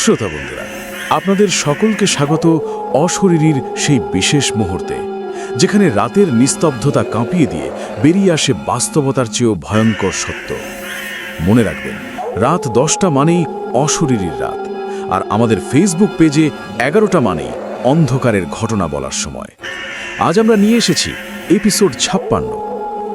শ্রোতা বন্ধুরা, আপনাদের সকলকে স্বাগত অশরীরীর সেই বিশেষ মুহূর্তে, যেখানে রাতের নিস্তব্ধতা কাঁপিয়ে দিয়ে বেরিয়ে আসে বাস্তবতার চেয়েও ভয়ঙ্কর সত্য। মনে রাখবেন, রাত দশটা মানেই অশরীরীর রাত, আর আমাদের ফেসবুক পেজে এগারোটা মানেই অন্ধকারের ঘটনা বলার সময়। আজ আমরা নিয়ে এসেছি এপিসোড ছাপ্পান্ন।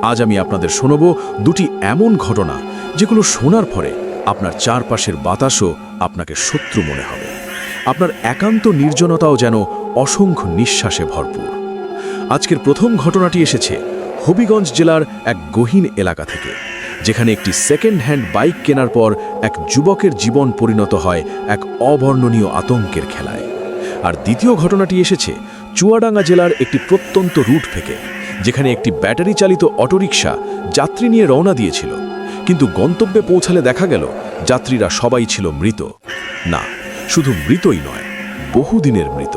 আজ আমি আপনাদের শোনাব দুটি এমন ঘটনা, যেগুলো শোনার পরে আপনার চারপাশের বাতাসও আপনাকে শত্রু মনে হবে। আপনার একান্ত নির্জনতাও যেন অসংখ্য নিঃশ্বাসে ভরপুর। আজকের প্রথম ঘটনাটি এসেছে হবিগঞ্জ জেলার এক গহীন এলাকা থেকে, যেখানে একটি সেকেন্ড হ্যান্ড বাইক কেনার পর এক যুবকের জীবন পরিণত হয় এক অবর্ণনীয় আতঙ্কের খেলায়। আর দ্বিতীয় ঘটনাটি এসেছে চুয়াডাঙ্গা জেলার একটি প্রত্যন্ত রুট থেকে, যেখানে একটি ব্যাটারি চালিত অটোরিকশা যাত্রী নিয়ে রওনা দিয়েছিল। কিন্তু গন্তব্যে পৌঁছালে দেখা গেল, যাত্রীরা সবাই ছিল মৃত। না, শুধু মৃতই নয়, বহুদিনের মৃত।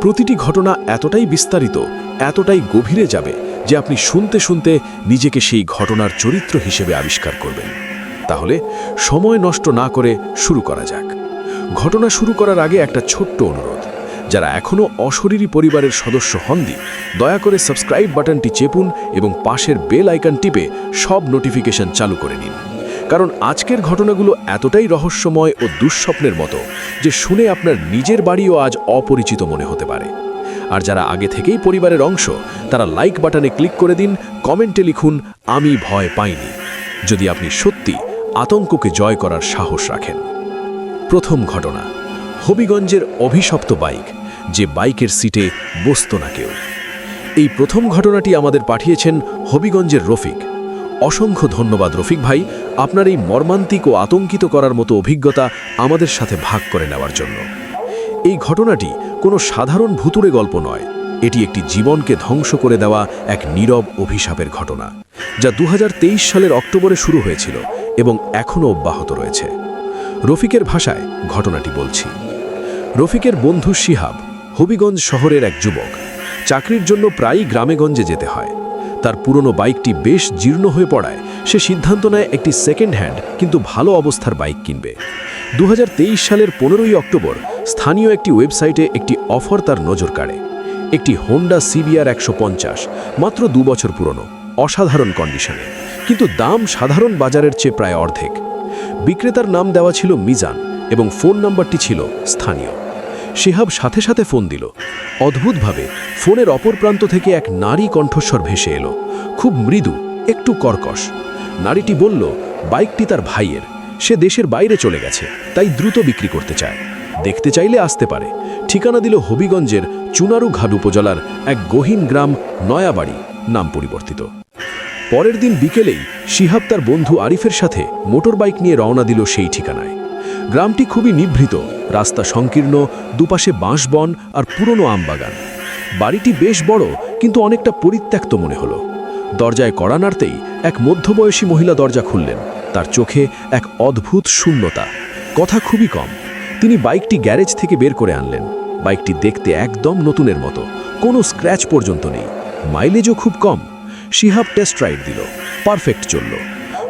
প্রতিটি ঘটনা এতটাই বিস্তারিত, এতটাই গভীরে যাবে যে আপনি শুনতে শুনতে নিজেকে সেই ঘটনার চরিত্র হিসেবে আবিষ্কার করবেন। তাহলে সময় নষ্ট না করে শুরু করা যাক। ঘটনা শুরু করার আগে একটা ছোট্ট অনুরোধ। যারা এখনও অশরীরী পরিবারের সদস্য হননি, দয়া করে সাবস্ক্রাইব বাটনটি চেপুন এবং পাশের বেল আইকন টিপে সব নোটিফিকেশন চালু করে নিন। কারণ আজকের ঘটনাগুলো এতটাই রহস্যময় ও দুঃস্বপ্নের মতো যে শুনে আপনার নিজের বাড়িও আজ অপরিচিত মনে হতে পারে। আর যারা আগে থেকেই পরিবারের অংশ, তারা লাইক বাটনে ক্লিক করে দিন, কমেন্টে লিখুন, আমি ভয় পাইনি। যদি আপনি সত্যি আতঙ্ককে জয় করার সাহস রাখেন। প্রথম ঘটনা, হবিগঞ্জের অভিশপ্ত বাইক। যে বাইকের সিটে বসত না কেউ। এই প্রথম ঘটনাটি আমাদের পাঠিয়েছেন হবিগঞ্জের রফিক। অসংখ্য ধন্যবাদ রফিক ভাই, আপনার এই মর্মান্তিক ও আতঙ্কিত করার মতো অভিজ্ঞতা আমাদের সাথে ভাগ করে নেওয়ার জন্য। এই ঘটনাটি কোনো সাধারণ ভুতুড়ে গল্প নয়, এটি একটি জীবনকে ধ্বংস করে দেওয়া এক নীরব অভিশাপের ঘটনা, যা দু হাজার তেইশ সালের অক্টোবরে শুরু হয়েছিল এবং এখনও অব্যাহত রয়েছে। রফিকের ভাষায় ঘটনাটি বলছি। রফিকের বন্ধু শিহাব হবিগঞ্জ শহরের এক যুবক। চাকরির জন্য প্রায়ই গ্রামেগঞ্জে যেতে হয়। তার পুরনো বাইকটি বেশ জীর্ণ হয়ে পড়ায়। সে সিদ্ধান্ত নেয় একটি সেকেন্ড হ্যান্ড কিন্তু ভালো অবস্থার বাইক কিনবে। দু হাজার তেইশ সালের পনেরোই অক্টোবর স্থানীয় একটি ওয়েবসাইটে একটি অফার তার নজর কাড়ে। একটি হোন্ডা সিবিআর একশো পঞ্চাশ, মাত্র দু বছর পুরনো, অসাধারণ কন্ডিশনে কিন্তু দাম সাধারণ বাজারের চেয়ে প্রায় অর্ধেক। বিক্রেতার নাম দেওয়া ছিল মিজান এবং ফোন নাম্বারটি ছিল স্থানীয়। শিহাব সাথে সাথে ফোন দিল। অদ্ভুতভাবে ফোনের অপর প্রান্ত থেকে এক নারী কণ্ঠস্বর ভেসে এলো। খুব মৃদু, একটু কর্কশ। নারীটি বলল, বাইকটি তার ভাইয়ের। সে দেশের বাইরে চলে গেছে, তাই দ্রুত বিক্রি করতে চায়। দেখতে চাইলে আসতে পারে। ঠিকানা দিল হবিগঞ্জের চুনারু ঘাট উপজেলার এক গহীন গ্রাম নয়াবাড়ি নাম পরিবর্তিত। পরের দিন বিকেলেই শিহাব তার বন্ধু আরিফের সাথে মোটরবাইক নিয়ে রওনা দিল সেই ঠিকানায়। গ্রামটি খুবই নিভৃত, রাস্তা সংকীর্ণ, দুপাশে বাঁশবন আর পুরনো আমবাগান। বাড়িটি বেশ বড়, কিন্তু অনেকটা পরিত্যক্ত মনে হলো। দরজায় কড়া নাড়তেই এক মধ্যবয়সী মহিলা দরজা খুললেন। তার চোখে এক অদ্ভুত শূন্যতা। কথা খুবই কম। তিনি বাইকটি গ্যারেজ থেকে বের করে আনলেন। বাইকটি দেখতে একদম নতুনের মতো। কোনো স্ক্র্যাচ পর্যন্ত নেই। মাইলেজও খুব কম। শিহাব টেস্ট রাইড দিল। পারফেক্ট চলল।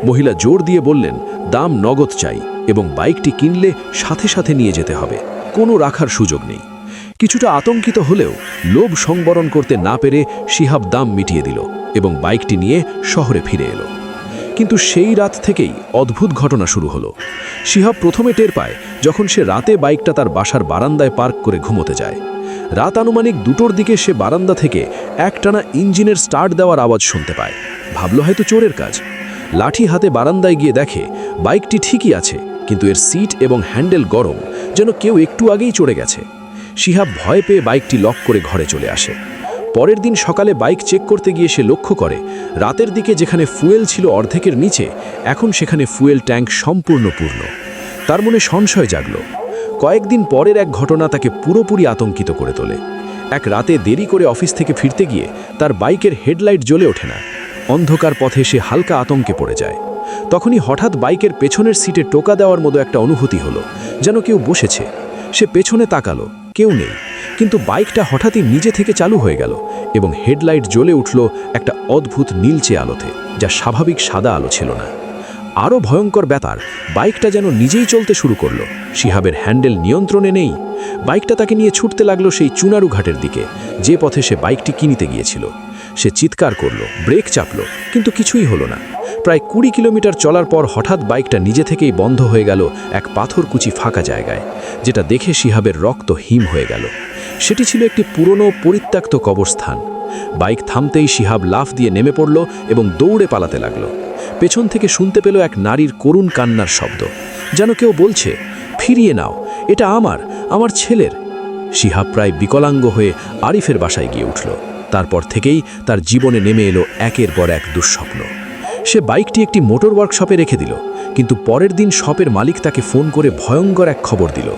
মহিলা জোর দিয়ে বললেন, দাম নগদ চাই। এবং বাইকটি কিনলে সাথে সাথে নিয়ে যেতে হবে। কোনো রাখার সুযোগ নেই। কিছুটা আতঙ্কিত হলেও লোভ সংবরণ করতে না পেরে শিহাব দাম মিটিয়ে দিল এবং বাইকটি নিয়ে শহরে ফিরে এলো। কিন্তু সেই রাত থেকেই অদ্ভুত ঘটনা শুরু হলো। শিহাব প্রথমে টের পায় যখন সে রাতে বাইকটা তার বাসার বারান্দায় পার্ক করে ঘুমোতে যায়। রাত আনুমানিক দুটোর দিকে সে বারান্দা থেকে একটানা ইঞ্জিনের স্টার্ট দেওয়ার আওয়াজ শুনতে পায়। ভাবল হয়তো চোরের কাজ। লাঠি হাতে বারান্দায় গিয়ে দেখে, বাইকটি ঠিকই আছে কিন্তু এর সিট এবং হ্যান্ডেল গরম, যেন কেউ একটু আগেই চড়ে গেছে। শিহাব ভয় পেয়ে বাইকটি লক করে ঘরে চলে আসে। পরের দিন সকালে বাইক চেক করতে গিয়ে সে লক্ষ্য করে, রাতের দিকে যেখানে ফুয়েল ছিল অর্ধেকের নিচে, এখন সেখানে ফুয়েল ট্যাঙ্ক সম্পূর্ণ পূর্ণ। তার মনে সংশয় জাগল। কয়েকদিন পরের এক ঘটনা তাকে পুরোপুরি আতঙ্কিত করে তোলে। এক রাতে দেরি করে অফিস থেকে ফিরতে গিয়ে তার বাইকের হেডলাইট জ্বলে ওঠে না। অন্ধকার পথে সে হালকা আতঙ্কে পড়ে যায়। তখনই হঠাৎ বাইকের পেছনের সিটে টোকা দেওয়ার মতো একটা অনুভূতি হলো, যেন কেউ বসেছে। সে পেছনে তাকালো, কেউ নেই। কিন্তু বাইকটা হঠাৎই নিজে থেকে চালু হয়ে গেল এবং হেডলাইট জ্বলে উঠল একটা অদ্ভুত নীলচে আলোতে, যা স্বাভাবিক সাদা আলো ছিল না। আরও ভয়ঙ্কর ব্যাপার, বাইকটা যেন নিজেই চলতে শুরু করল। শিহাবের হ্যান্ডেল নিয়ন্ত্রণে নেই। বাইকটা তাকে নিয়ে ছুটতে লাগল সেই চুনারু ঘাটের দিকে, যে পথে সে বাইকটি কিনিতে গিয়েছিল। সে চিৎকার করল, ব্রেক চাপলো, কিন্তু কিছুই হলো না। প্রায় কুড়ি কিলোমিটার চলার পর হঠাৎ বাইকটা নিজে থেকেই বন্ধ হয়ে গেল এক পাথরকুচি ফাঁকা জায়গায়, যেটা দেখে শিহাবের রক্ত হিম হয়ে গেল। সেটি ছিল একটি পুরনো পরিত্যক্ত কবরস্থান। বাইক থামতেই শিহাব লাফ দিয়ে নেমে পড়ল এবং দৌড়ে পালাতে লাগল। পেছন থেকে শুনতে পেল এক নারীর করুণ কান্নার শব্দ। যেন কেউ বলছে, ফিরিয়ে নাও, এটা আমার আমার ছেলের। শিহাব প্রায় বিকলাঙ্গ হয়ে আরিফের বাসায় গিয়ে উঠল। তারপর থেকেই তার জীবনে নেমে এলো একের পর এক দুঃস্বপ্ন। সে বাইকটি একটি মোটর ওয়ার্কশপে রেখে দিল, কিন্তু পরের দিন শপের মালিক তাকে ফোন করে ভয়ঙ্কর এক খবর দিল।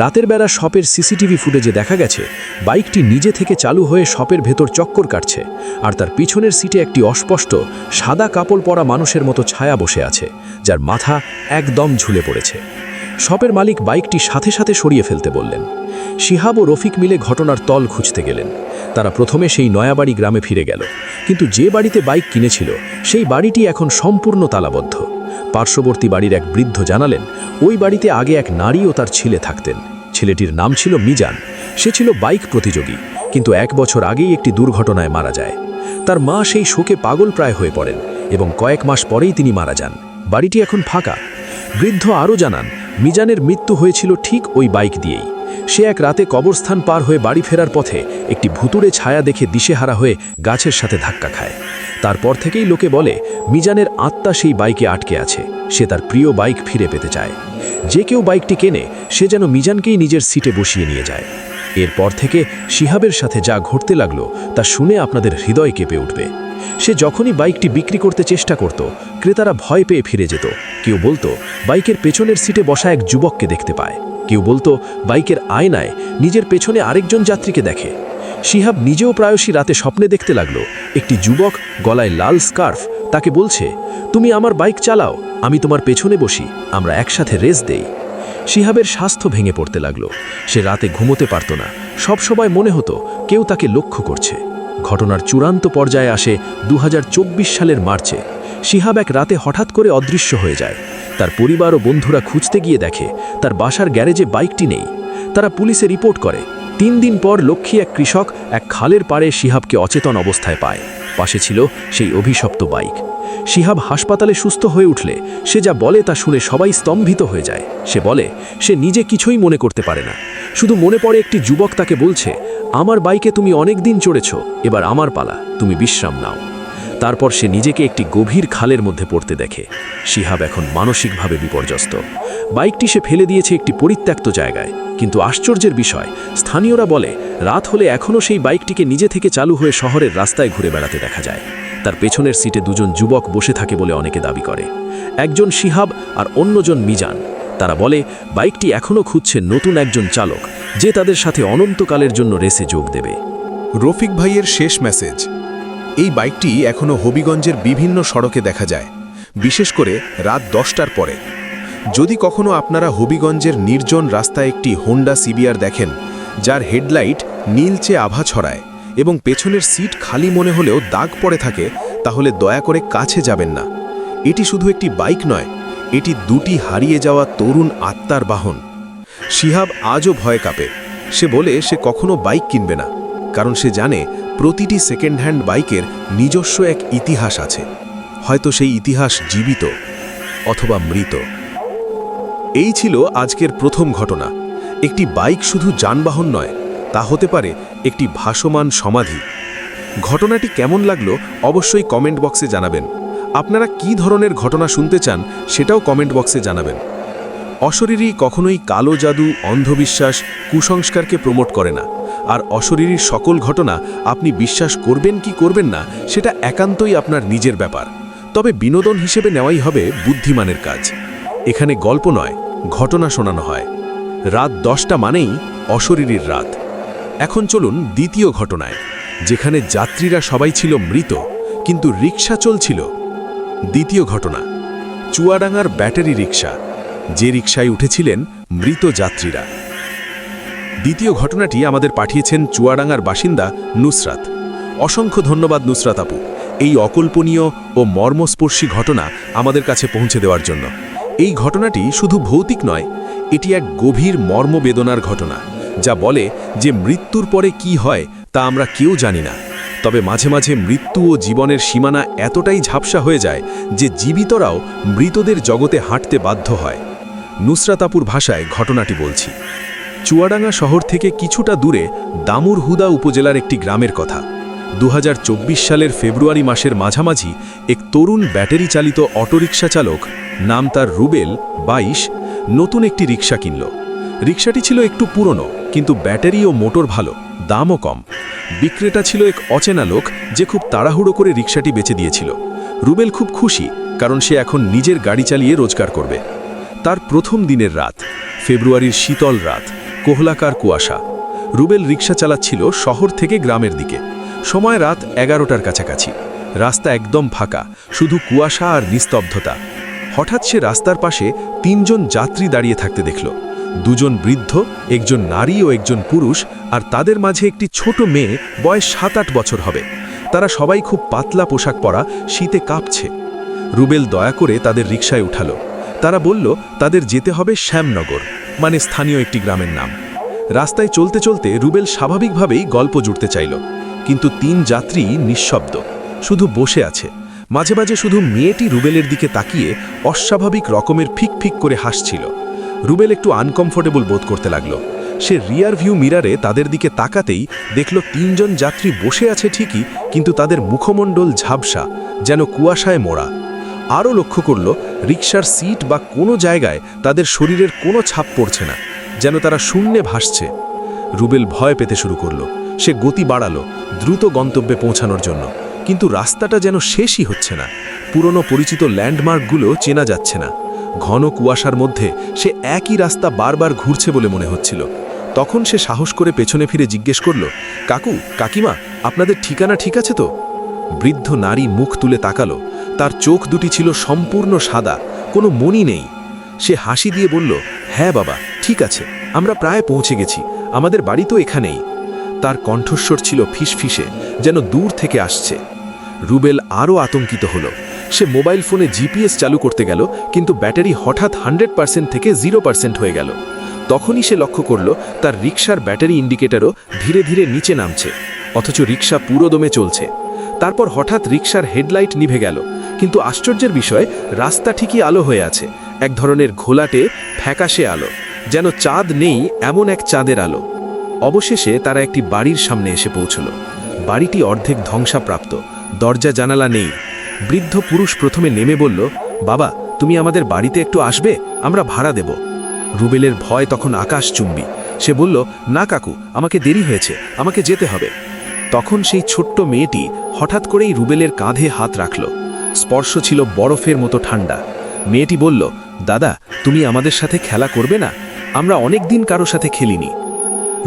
রাতের বেলা শপের সিসিটিভি ফুটেজে দেখা গেছে, বাইকটি নিজে থেকে চালু হয়ে শপের ভেতর চক্কর কাটছে, আর তার পিছনের সিটে একটি অস্পষ্ট, সাদা কাপড় পরা মানুষের মতো ছায়া বসে আছে, যার মাথা একদম ঝুলে পড়েছে। শপের মালিক বাইকটি সাথে সাথে সরিয়ে ফেলতে বললেন। শিহাব ও রফিক মিলে ঘটনার তল খুঁজতে গেলেন। তারা প্রথমে সেই নয়াবাড়ি গ্রামে ফিরে গেল। কিন্তু যে বাড়িতে বাইক কিনেছিল, সেই বাড়িটি এখন সম্পূর্ণ তালাবদ্ধ। পার্শ্ববর্তী বাড়ির এক বৃদ্ধ জানালেন, ওই বাড়িতে আগে এক নারী ও তার ছেলে থাকতেন। ছেলেটির নাম ছিল মিজান। সে ছিল বাইক প্রতিযোগী, কিন্তু এক বছর আগেই একটি দুর্ঘটনায় মারা যায়। তার মা সেই শোকে পাগল প্রায় হয়ে পড়েন এবং কয়েক মাস পরেই তিনি মারা যান। বাড়িটি এখন ফাঁকা। বৃদ্ধ আরও জানান, মিজানের মৃত্যু হয়েছিল ঠিক ওই বাইক দিয়েই। সে এক রাতে কবরস্থান পার হয়ে বাড়ি ফেরার পথে একটি ভুতুড়ে ছায়া দেখে দিশেহারা হয়ে গাছের সাথে ধাক্কা খায়। তারপর থেকেই লোকে বলে, মিজানের আত্মা সেই বাইকে আটকে আছে। সে তার প্রিয় বাইক ফিরে পেতে চায়। যে কেউ বাইকটি কেনে, সে যেন মিজানকেই নিজের সিটে বসিয়ে নিয়ে যায়। এরপর থেকে শিহাবের সাথে যা ঘটতে লাগল, তা শুনে আপনাদের হৃদয় কেঁপে উঠবে। সে যখনই বাইকটি বিক্রি করতে চেষ্টা করত, ক্রেতারা ভয় পেয়ে ফিরে যেত। কেউ বলতো, বাইকের পেছনের সিটে বসা এক যুবককে দেখতে পায়। কেউ বলতো, বাইকের আয়নায় নিজের পেছনে আরেকজন যাত্রীকে দেখে। শিহাব নিজেও প্রায়শই রাতে স্বপ্নে দেখতে লাগল। একটি যুবক গলায় লাল স্কার্ফ তাকে বলছে, তুমি আমার বাইক চালাও, আমি তোমার পেছনে বসি, আমরা একসাথে রেস দেই। শিহাবের স্বাস্থ্য ভেঙে পড়তে লাগল। সে রাতে ঘুমোতে পারত না। সব সময় মনে হতো, কেউ তাকে লক্ষ্য করছে। ঘটনার চূড়ান্ত পর্যায়ে আসে দু হাজার চব্বিশ সালের মার্চে। শিহাব এক রাতে হঠাৎ করে অদৃশ্য হয়ে যায়। তার পরিবার ও বন্ধুরা খুঁজতে গিয়ে দেখে, তার বাসার গ্যারেজে বাইকটি নেই। তারা পুলিশে রিপোর্ট করে। তিন দিন পর লক্ষ্মী এক কৃষক এক খালের পাড়ে শিহাবকে অচেতন অবস্থায় পায়। পাশে ছিল সেই অভিশপ্ত বাইক। শিহাব হাসপাতালে সুস্থ হয়ে উঠলে, সে যা বলে তা শুনে সবাই স্তম্ভিত হয়ে যায়। সে বলে, সে নিজে কিছুই মনে করতে পারে না। শুধু মনে পড়ে একটি যুবক তাকে বলছে, আমার বাইকে তুমি অনেক দিন চড়েছ, এবার আমার পালা, তুমি বিশ্রাম নাও। তারপর সে নিজেকে একটি গভীর খালের মধ্যে পড়তে দেখে। শিহাব এখন মানসিকভাবে বিপর্যস্ত। বাইকটি সে ফেলে দিয়েছে একটি পরিত্যক্ত জায়গায়। কিন্তু আশ্চর্যের বিষয়, স্থানীয়রা বলে, রাত হলে এখনও সেই বাইকটিকে নিজে থেকে চালু হয়ে শহরের রাস্তায় ঘুরে বেড়াতে দেখা যায়। তার পেছনের সিটে দুজন যুবক বসে থাকে বলে অনেকে দাবি করে। একজন শিহাব আর অন্যজন মিজান। তারা বলে, বাইকটি এখনও খুঁজছে নতুন একজন চালক, যে তাদের সাথে অনন্তকালের জন্য রেসে যোগ দেবে। রফিক ভাইয়ের শেষ মেসেজ। এই বাইকটি এখনও হবিগঞ্জের বিভিন্ন সড়কে দেখা যায়, বিশেষ করে রাত দশটার পরে। যদি কখনো আপনারা হবিগঞ্জের নির্জন রাস্তায় একটি হোন্ডা সিবিআর দেখেন, যার হেডলাইট নীলচে আভা ছড়ায় এবং পেছনের সিট খালি মনে হলেও দাগ পড়ে থাকে, তাহলে দয়া করে কাছে যাবেন না। এটি শুধু একটি বাইক নয়, এটি দুটি হারিয়ে যাওয়া তরুণ আত্মার বাহন। শিহাব আজও ভয় কাঁপে। সে বলে সে কখনো বাইক কিনবে না, কারণ সে জানে প্রতিটি সেকেন্ড হ্যান্ড বাইকের নিজস্ব এক ইতিহাস আছে। হয়তো সেই ইতিহাস জীবিত অথবা মৃত। এই ছিল আজকের প্রথম ঘটনা। একটি বাইক শুধু যানবাহন নয়, তা হতে পারে একটি ভাসমান সমাধি। ঘটনাটি কেমন লাগল অবশ্যই কমেন্ট বক্সে জানাবেন। আপনারা কি ধরনের ঘটনা শুনতে চান সেটাও কমেন্ট বক্সে জানাবেন। অশরীরী কখনোই কালো জাদু, অন্ধবিশ্বাস, কুসংস্কারকে প্রমোট করে না। আর অশরীরীর সকল ঘটনা আপনি বিশ্বাস করবেন কি করবেন না, সেটা একান্তই আপনার নিজের ব্যাপার। তবে বিনোদন হিসেবে নেওয়াই হবে বুদ্ধিমানের কাজ। এখানে গল্প নয়, ঘটনা শোনানো হয়। রাত দশটা মানেই অশরীরীর রাত। এখন চলুন দ্বিতীয় ঘটনায়, যেখানে যাত্রীরা সবাই ছিল মৃত, কিন্তু রিক্সা চলছিল। দ্বিতীয় ঘটনা, চুয়াডাঙ্গার ব্যাটারি রিক্সা যে রিক্সায় উঠেছিলেন মৃত যাত্রীরা। দ্বিতীয় ঘটনাটি আমাদের পাঠিয়েছেন চুয়াডাঙ্গার বাসিন্দা নুসরাত। অসংখ্য ধন্যবাদ নুসরাত আপু। এই অকল্পনীয় ও মর্মস্পর্শী ঘটনা আমাদের কাছে পৌঁছে দেওয়ার জন্য। এই ঘটনাটি শুধু ভৌতিক নয়, এটি এক গভীর মর্মবেদনার ঘটনা, যা বলে যে মৃত্যুর পরে কি হয় তা আমরা কেউ জানি না। তবে মাঝে মাঝে মৃত্যু ও জীবনের সীমানা এতটাই ঝাপসা হয়ে যায় যে জীবিতরাও মৃতদের জগতে হাঁটতে বাধ্য হয়। নুসরাতাপুর ভাষায় ঘটনাটি বলছি। চুয়াডাঙ্গা শহর থেকে কিছুটা দূরে দামুর হুদা উপজেলার একটি গ্রামের কথা। দু হাজার চব্বিশ সালের ফেব্রুয়ারি মাসের মাঝামাঝি এক তরুণ ব্যাটারি চালিত অটোরিকশা চালক, নাম তার রুবেল, বাইশ, নতুন একটি রিক্সা কিনল। রিক্সাটি ছিল একটু পুরনো, কিন্তু ব্যাটারি ও মোটর ভালো, দামও কম। বিক্রেতা ছিল এক অচেনা লোক যে খুব তাড়াহুড়ো করে রিক্সাটি বেচে দিয়েছিল। রুবেল খুব খুশি, কারণ সে এখন নিজের গাড়ি চালিয়ে রোজগার করবে। তার প্রথম দিনের রাত, ফেব্রুয়ারির শীতল রাত। কোহলাকার কুয়াশা। রুবেল রিক্সা চালাচ্ছিল শহর থেকে গ্রামের দিকে। সময় রাত এগারোটার কাছাকাছি। রাস্তা একদম ফাঁকা, শুধু কুয়াশা আর নিস্তব্ধতা। হঠাৎ সে রাস্তার পাশে তিনজন যাত্রী দাঁড়িয়ে থাকতে দেখল। দুজন বৃদ্ধ, একজন নারী ও একজন পুরুষ, আর তাদের মাঝে একটি ছোট মেয়ে, বয়স সাত আট বছর হবে। তারা সবাই খুব পাতলা পোশাক পরা, শীতে কাঁপছে। রুবেল দয়া করে তাদের রিকশায় উঠালো। তারা বলল, তাদের যেতে হবে শ্যামনগর। মানে স্থানীয় একটি গ্রামের নাম। রাস্তায় চলতে চলতে রুবেল স্বাভাবিকভাবেই গল্প জুড়তে চাইল। কিন্তু তিন যাত্রী নিঃশব্দ। শুধু বসে আছে। মাঝে মাঝে শুধু মেয়েটি রুবেলের দিকে তাকিয়ে অস্বাভাবিক রকমের ফিক ফিক করে হাসছিল। রুবেল একটু আনকমফোর্টেবল বোধ করতে লাগল। সে রিয়ার ভিউ মিরারে তাদের দিকে তাকাতেই দেখল তিনজন যাত্রী বসে আছে ঠিকই, কিন্তু তাদের মুখমণ্ডল ঝাপসা, যেন কুয়াশায় মোড়া। আরও লক্ষ্য করল, রিকশার সিট বা কোনো জায়গায় তাদের শরীরের কোনো ছাপ পড়ছে না, যেন তারা শূন্যে ভাসছে। রুবেল ভয় পেতে শুরু করল। সে গতি বাড়ালো দ্রুত গন্তব্যে পৌঁছানোর জন্য। কিন্তু রাস্তাটা যেন শেষই হচ্ছে না। পুরনো পরিচিত ল্যান্ডমার্কগুলো চেনা যাচ্ছে না। ঘন কুয়াশার মধ্যে সে একই রাস্তা বারবার ঘুরছে বলে মনে হচ্ছিল। তখন সে সাহস করে পেছনে ফিরে জিজ্ঞেস করল, কাকু, কাকিমা, আপনাদের ঠিকানা ঠিক আছে তো? বৃদ্ধ নারী মুখ তুলে তাকালো। তার চোখ দুটি ছিল সম্পূর্ণ সাদা, কোনো মনি নেই। সে হাসি দিয়ে বলল হ্যাঁ বাবা, ঠিক আছে, আমরা প্রায় পৌঁছে গেছি, আমাদের বাড়ি তো এখানেই। তার কণ্ঠস্বর ছিল ফিসফিসে, যেন দূর থেকে আসছে। রুবেল আরও আতঙ্কিত হলো। সে মোবাইল ফোনে জিপিএস চালু করতে গেল, কিন্তু ব্যাটারি হঠাৎ হান্ড্রেড পার্সেন্ট থেকে জিরো পার্সেন্ট হয়ে গেল। তখনই সে লক্ষ্য করল, তার রিক্সার ব্যাটারি ইন্ডিকেটরও ধীরে ধীরে নিচে নামছে, অথচ রিক্সা পুরোদমে চলছে। তারপর হঠাৎ রিক্সার হেডলাইট নিভে গেল কিন্তু আশ্চর্যের বিষয়, রাস্তা ঠিকই আলো হয়ে আছে। এক ধরনের ঘোলাটে, ফ্যাকাশে আলো। যেন চাঁদ নেই, এমন এক চাঁদের আলো। অবশেষে তারা একটি বাড়ির সামনে এসে পৌঁছল। বাড়িটি অর্ধেক ধ্বংসাপ্রাপ্ত। দরজা, জানালা নেই। বৃদ্ধ পুরুষ প্রথমে নেমে বলল, বাবা, তুমি আমাদের বাড়িতে একটু আসবে? আমরা ভাড়া দেব। রুবেলের ভয় তখন আকাশচুম্বী সে বলল, না কাকু, আমাকে দেরি হয়েছে। আমাকে যেতে হবে। তখন সেই ছোট্ট মেয়েটি হঠাৎ করেই রুবেলের কাঁধে হাত রাখল। স্পর্শ ছিল বরফের মতো ঠান্ডা। মেয়েটি বলল, দাদা, তুমি আমাদের সাথে খেলা করবে না? আমরা অনেক দিন কারও সাথে খেলিনি।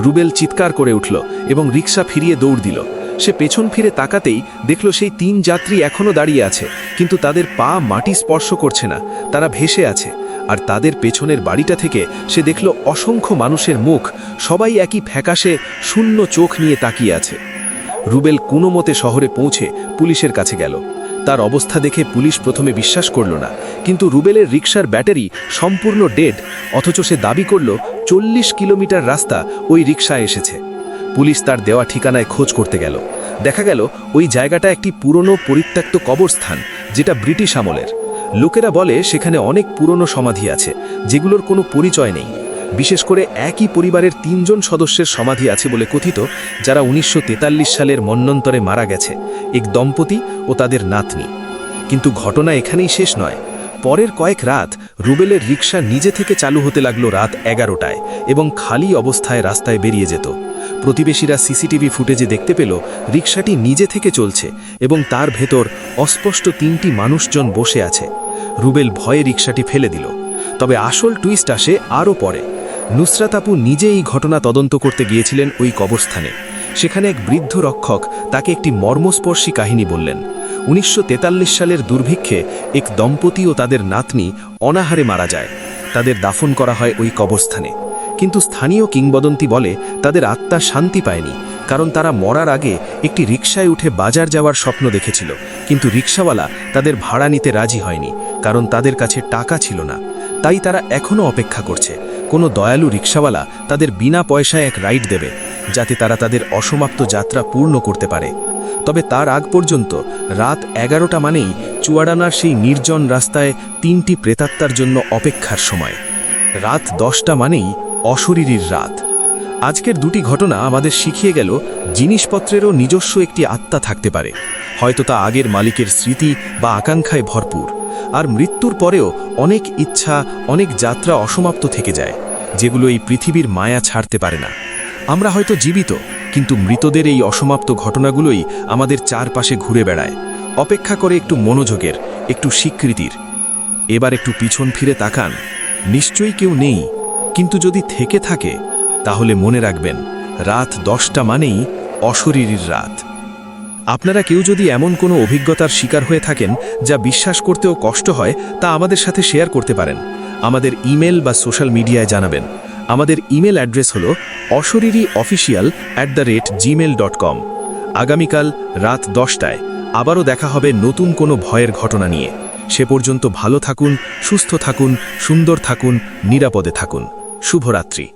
রুবেল চিৎকার করে উঠল এবং রিক্সা ফিরিয়ে দৌড় দিল। সে পেছন ফিরে তাকাতেই দেখল সেই তিন যাত্রী এখনও দাঁড়িয়ে আছে, কিন্তু তাদের পা মাটি স্পর্শ করছে না, তারা ভেসে আছে। আর তাদের পেছনের বাড়িটা থেকে সে দেখল অসংখ্য মানুষের মুখ, সবাই একই ফ্যাকাশে, শূন্য চোখ নিয়ে তাকিয়ে আছে। রুবেল কোনো মতে শহরে পৌঁছে পুলিশের কাছে গেল। তার অবস্থা দেখে পুলিশ প্রথমে বিশ্বাস করল না, কিন্তু রুবেলের রিক্সার ব্যাটারি সম্পূর্ণ ডেড, অথচ সে দাবি করল চল্লিশ কিলোমিটার রাস্তা ওই রিক্সায় এসেছে। পুলিশ তার দেওয়া ঠিকানায় খোঁজ করতে গেল। দেখা গেল ওই জায়গাটা একটি পুরনো পরিত্যক্ত কবরস্থান, যেটা ব্রিটিশ আমলের। লোকেরা বলে সেখানে অনেক পুরনো সমাধি আছে, যেগুলোর কোনো পরিচয় নেই। বিশেষ করে একই পরিবারের তিনজন সদস্যের সমাধি আছে বলে কথিত, যারা উনিশশো তেতাল্লিশ সালের মন্নন্তরে মারা গেছে, এক দম্পতি ও তাদের নাতনি। কিন্তু ঘটনা এখানেই শেষ নয়। পরের কয়েক রাত, রুবেলের রিক্সা নিজে থেকে চালু হতে লাগল রাত এগারোটায় এবং খালি অবস্থায় রাস্তায় বেরিয়ে যেত। প্রতিবেশীরা সিসিটিভি ফুটেজে দেখতে পেল রিক্সাটি নিজে থেকে চলছে এবং তার ভেতর অস্পষ্ট তিনটি মানুষজন বসে আছে। রুবেল ভয়ে রিক্সাটি ফেলে দিল। তবে আসল টুইস্ট আসে আরও পরে। নুসরাত আপু নিজে এই ঘটনা তদন্ত করতে গিয়েছিলেন ওই কবরস্থানে। সেখানে এক বৃদ্ধ রক্ষক তাকে একটি মর্মস্পর্শী কাহিনী বললেন। উনিশশো তেতাল্লিশ সালের দুর্ভিক্ষে এক দম্পতি ও তাদের নাতনি অনাহারে মারা যায়। তাদের দাফন করা হয় ওই কবরস্থানে। কিন্তু স্থানীয় কিংবদন্তি বলে তাদের আত্মা শান্তি পায়নি, কারণ তারা মরার আগে একটি রিকশায় উঠে বাজার যাওয়ার স্বপ্ন দেখেছিল। কিন্তু রিকশাওয়ালা তাদের ভাড়া নিতে রাজি হয়নি, কারণ তাদের কাছে টাকা ছিল না। তাই তারা এখনও অপেক্ষা করছে। কোনো দয়ালু রিক্সাওয়ালা তাদের বিনা পয়সায় এক রাইড দেবে, যাতে তারা তাদের অসমাপ্ত যাত্রা পূর্ণ করতে পারে। তবে তার আগ পর্যন্ত রাত এগারোটা মানেই চুয়াডানার সেই নির্জন রাস্তায় তিনটি প্রেতাত্মার জন্য অপেক্ষার সময়। রাত দশটা মানেই অশরীরীর রাত। আজকের দুটি ঘটনা আমাদের শিখিয়ে গেল জিনিসপত্রেরও নিজস্ব একটি আত্মা থাকতে পারে। হয়তো তা আগের মালিকের স্মৃতি বা আকাঙ্ক্ষায় ভরপুর। আর মৃত্যুর পরেও অনেক ইচ্ছা, অনেক যাত্রা অসমাপ্ত থেকে যায়, যেগুলো এই পৃথিবীর মায়া ছাড়তে পারে না। আমরা হয়তো জীবিত, কিন্তু মৃতদের এই অসমাপ্ত ঘটনাগুলোই আমাদের চারপাশে ঘুরে বেড়ায়। অপেক্ষা করে একটু মনোযোগের, একটু স্বীকৃতির। এবার একটু পিছন ফিরে তাকান। নিশ্চয়ই কেউ নেই, কিন্তু যদি থেকে থাকে, তাহলে মনে রাখবেন, রাত দশটা মানেই অশরীরীর রাত। আপনারা কেউ যদি এমন কোনো অভিজ্ঞতার শিকার হয়ে থাকেন যা বিশ্বাস করতেও কষ্ট হয়, তা আমাদের সাথে শেয়ার করতে পারেন। আমাদের ইমেল বা সোশ্যাল মিডিয়ায় জানাবেন। আমাদের ইমেল অ্যাড্রেস হল Ashoriri official at the rate Gmail dot com. আগামীকাল রাত দশটায় আবারও দেখা হবে নতুন কোনো ভয়ের ঘটনা নিয়ে। সে পর্যন্ত ভালো থাকুন, সুস্থ থাকুন, সুন্দর থাকুন, নিরাপদে থাকুন। শুভরাত্রি।